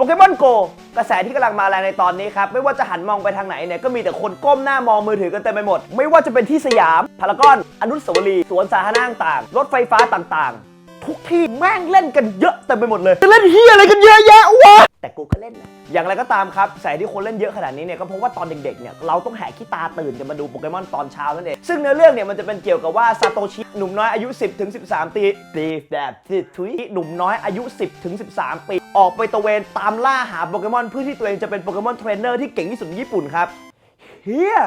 โปเกมอนโกกระแสที่กำลังมาแรงในตอนนี้ครับ ไม่ว่าจะหันมองไปทางไหนเนี่ยก็มีแต่คนก้มหน้ามองมือถือกันเต็มไปหมด ไม่ว่าจะเป็นที่สยาม พารากอน อนุสาวรีย์สวนสาธารณะต่างๆรถไฟฟ้าต่างๆ ทุกที่แม่งเล่นกันเยอะเต็มไปหมดเลยจะเล่นเฮียอะไรกันเยอะแยะวะแต่กูก็เล่นนะอย่างไรก็ตามครับสาเหตุที่คนเล่นเยอะขนาดนี้เนี่ยก็เพราะว่าตอนเด็กๆเนี่ยเราต้องแหกขี้ตาตื่นกันมาดูโปเกมอนตอนเช้านั่นเอง ซึ่งเนื้อเรื่องเนี่ยมันจะเป็นเกี่ยวกับว่าซาโตชิหนุ่มน้อยอายุ 10ถึง13 ปีตีแบบที่ทุยหนุ่มน้อยอายุ 10ถึง13 ปี ออกไปตะเวนตามล่าหาโปเกมอนเพื่อที่ตัวเองจะเป็นโปเกมอนเทรนเนอร์ที่เก่งที่สุดในญี่ปุ่นครับเฮีย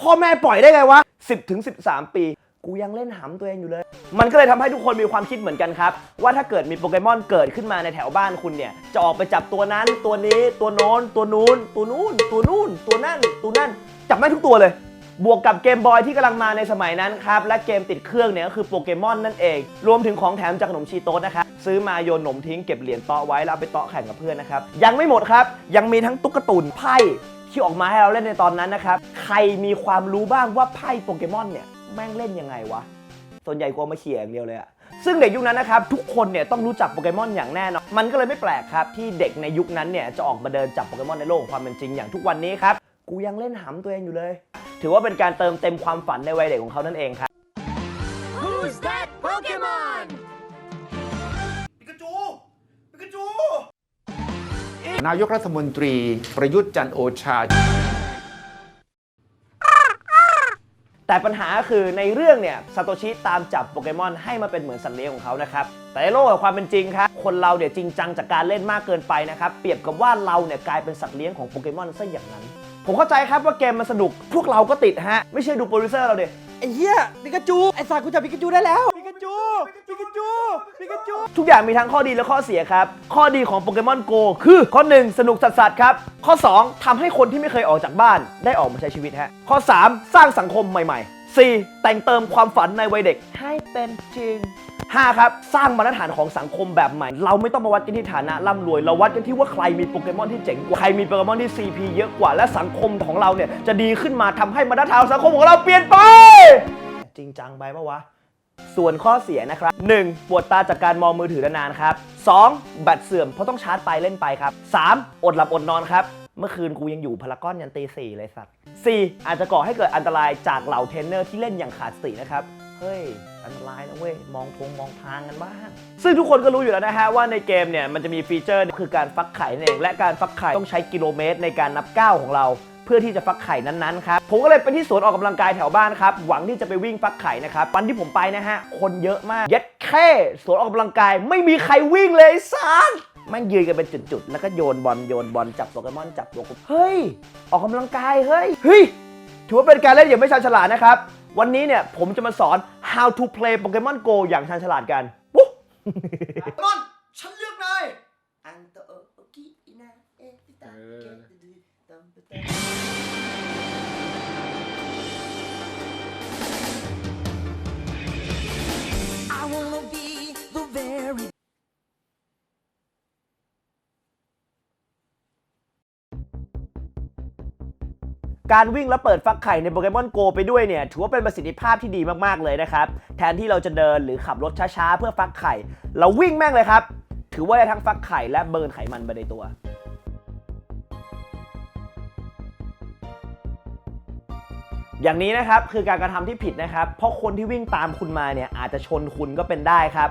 พ่อแม่ปล่อยได้ไงวะ 10ถึง13 ปี กูยังเล่นหำตัวเองอยู่เลย มันก็เลยทำให้ทุกคนมีความคิดเหมือนกันครับ ว่าถ้าเกิดมีโปเกมอนเกิดขึ้นมาในแถวบ้านคุณเนี่ย จะออกไปจับตัวนั้น ตัวนี้ตัวโน้น ตัวนู้น ตัวนู้น ตัวนู้น ตัวนั่น ตัวนั่น จับไม่ทุกตัวเลย บวกกับเกมบอยที่กำลังมาในสมัยนั้นครับ และเกมติดเครื่องเนี่ยก็คือโปเกมอนนั่นเอง รวมถึงของแถมจากขนมชีโต้นะครับ ซื้อมาโยนหนมทิ้งเก็บเหรียญเตาะไว้แล้วเอาไปเตาะแข่งกับเพื่อนนะครับยังไม่หมดครับ ยังมีทั้งตุ๊กตุนไพ่ที่ออกมาให้เราเล่นในตอนนั้นนะครับใครมีความรู้บ้างว่าไพ่โปเกมอนเนี่ยแม่งเล่นยังไงวะส่วนใหญ่กลัวมาเขี่ยอย่างเดียวเลยอะซึ่งเด็กยุคนั้นนะครับทุกคนเนี่ยต้องรู้จักโปเกมอนอย่างแน่นอนมันก็เลยไม่แปลกครับที่เด็กในยุคนั้นเนี่ยจะออกมาเดินจับโปเกมอนในโลกของความเป็นจริงอย่างทุกวันนี้ครับกูยังเล่นหำตัวเองอยู่เลย ถือว่าเป็นการเติมเต็มความฝันในวัยเด็กของเขานั่นเองครับ Who's that Pokemon? นายกรัฐมนตรีประยุทธ์จันทร์โอชา แต่ปัญหาคือในเรื่องเนี่ยซาโตชิตามจับโปเกมอนให้มาเป็นเหมือนสัตว์เลี้ยงของเขานะครับ แต่ในโลกแห่งความเป็นจริงครับ คนเราเนี่ยจริงจังจากการเล่นมากเกินไปนะครับ เปรียบกับว่าเราเนี่ยกลายเป็นสัตว์เลี้ยงของโปเกมอนซะอย่างนั้น ผมเข้าใจครับว่าเกมมันสนุก พวกเราก็ติดฮะ ไม่เชื่อดูโปรดิวเซอร์เราดิไอ้เหี้ยปิกาจู ไอ้สัตว์กูจับปิกาจูได้แล้วปิกาจู ปิกาจูทุกอย่างมีทั้งข้อดีและข้อเสียครับ ข้อดีของโปเกมอนโกคือข้อ 1 สนุกสัสๆครับ ข้อ 2ทำให้คนที่ไม่เคยออกจากบ้านได้ออกมาใช้ชีวิตฮะ ข้อ 3 สร้างสังคมใหม่ๆ 4. แต่งเติมความฝันในวัยเด็กให้เป็นจริง 5 ครับ สร้างมาตรฐานของสังคมแบบใหม่ เราไม่ต้องมาวัดกันที่ฐานะร่ำรวย เราวัดกันที่ว่าใครมีโปเกมอนที่เจ๋งกว่า ใครมีโปเกมอนที่ CP เยอะกว่า และสังคมของเราเนี่ยจะดีขึ้นมาทำให้มาตรฐานสังคมของเราเปลี่ยนไป จริงจังไปปะวะ ส่วนข้อเสียนะครับ 1. ปวดตาจากการมองมือถือนานๆครับ 2. แบตเสื่อมเพราะต้องชาร์จไปเล่นไปครับ 3. อดหลับอดนอนครับ เมื่อคืนกูยังอยู่พารากอนยันตีสี่เลยสัตว์ 4. อาจจะก่อให้เกิดอันตรายจากเหล่าเทรนเนอร์ที่เล่นอย่างขาดสตินะครับ เฮ้ย อันตรายนะเว้ย มองทงมองทางกันบ้าง ซึ่งทุกคนก็รู้อยู่แล้วนะฮะว่าในเกมเนี่ยมันจะมีฟีเจอร์คือการฟักไข่นั่นเองและการฟักไข่ต้องใช้กิโลเมตรในการนับก้าวของเรา พื่อที่จะฟักไข่นั้นๆครับผมก็เลยไปที่สวนออกกำลังกายแถวบ้านครับหวังที่จะไปวิ่งฟักไข่นะครับวันที่ผมไปนะฮะคนเยอะมาก เย็ดแค่สวนออกกำลังกาย ไม่มีใครวิ่งเลยไอ้สารแม่งยืนกันเป็นจุดๆ แล้วก็โยนบอลโยนบอลจับโปเกมอนจับตัวกูเฮ้ย ออกกำลังกายเฮ้ยเฮ้ยถือว่าเป็นการเล่นอย่างไม่ชาญฉลาดนะครับ วันนี้เนี่ยผมจะมาสอน how to play Pokemon Go อย่างชาญฉลาดกันปุ๊บมอนฉันเลือกนายอันโตโอกิอินาเอติตาเกา I wanna be the very การวิ่งและเปิดฟักไข่ในโปเกมอนโกไปด้วยเนี่ย ถือว่าเป็นประสิทธิภาพที่ดีมาก ๆ เลยนะครับ แทนที่เราจะเดินหรือขับรถช้า ๆ เพื่อฟักไข่ เราวิ่งแม่งเลยครับ ถือว่าได้ทั้งฟักไข่และเบิร์นไขมันไปในตัว อย่างนี้นะครับคือการกระทำที่ผิดนะครับ เพราะคนที่วิ่งตามคุณมาเนี่ยอาจจะชนคุณก็เป็นได้ครับ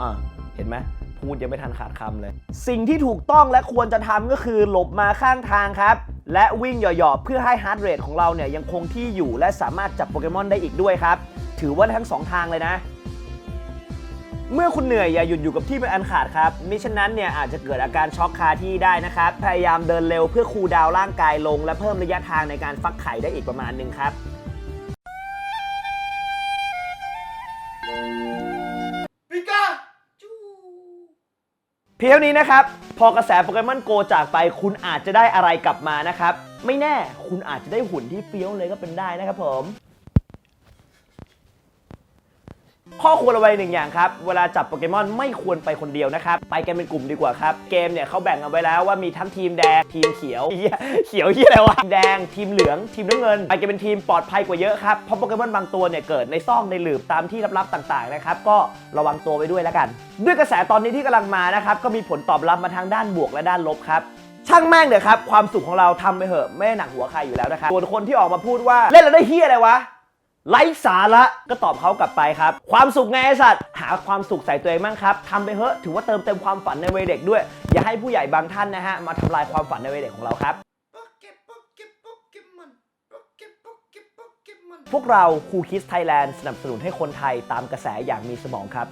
อ่าเห็นไหมพูดยังไม่ทันขาดคำเลย สิ่งที่ถูกต้องและควรจะทำก็คือหลบมาข้างทางครับ และวิ่งหย่อๆเพื่อให้ฮาร์ดเรทของเราเนี่ยยังคงที่อยู่และสามารถจับโปเกมอนได้อีกด้วยครับ ถือว่าทั้งสองทางเลยนะ เมื่อคุณเหนื่อยอย่าหยุดอยู่กับที่เป็นอันขาดครับมิฉะนั้นเนี่ยอาจจะเกิดอาการช็อกคาที่ได้นะครับ พยายามเดินเร็วเพื่อคูลดาวน์ร่างกายลง และเพิ่มระยะทางในการฟักไข่ได้อีกประมาณหนึ่งครับ ปิกาจูเพียงเท่านี้นะครับ พอกระแสโปเกมอนโกจากไป คุณอาจจะได้อะไรกลับมานะครับ ไม่แน่คุณอาจจะได้หุ่นที่เฟี้ยวเลยก็เป็นได้นะครับผม ข้อควรระวังหนึ่งอย่างครับ เวลาจับโปเกมอนไม่ควรไปคนเดียวนะครับ ไปกันเป็นกลุ่มดีกว่าครับ เกมเนี่ยเขาแบ่งกันไว้แล้วว่ามีทั้งทีมแดง ทีมเขียวเหี้ยเขียวเหียอะไรวะทีมแดง ทีมเหลือง ทีมน้ำเงิน ไปกันเป็นทีมปลอดภัยกว่าเยอะครับ เพราะโปเกมอนบางตัวเนี่ยเกิดในซอกในหลืบตามที่ลับๆต่างๆนะครับ ก็ระวังตัวไว้ด้วยแล้วกัน ด้วยกระแสตอนนี้ที่กำลังมานะครับ ก็มีผลตอบรับมาทางด้านบวกและด้านลบครับช่างแม่งเถอะครับ ความสุขของเราทำไปเถอะไม่หนักหัวใครอยู่แล้วนะครับส่วนคนที่ออกมาพูดว่าเล่นแล้วได้เฮียอะไรวะ ไร้สาระก็ตอบเขากลับไปครับ ความสุขไงไอ้สัตว์ หาความสุขใส่ตัวเองบ้างครับทำไปเถอะถือว่าเติมเต็มความฝันในวัยเด็กด้วย อย่าให้ผู้ใหญ่บางท่านนะฮะ มาทำลายความฝันในวัยเด็กของเราครับ พวกเราครูคิสไทยแลนด์สนับสนุนให้คนไทยตามกระแสอย่างมีสมองครับ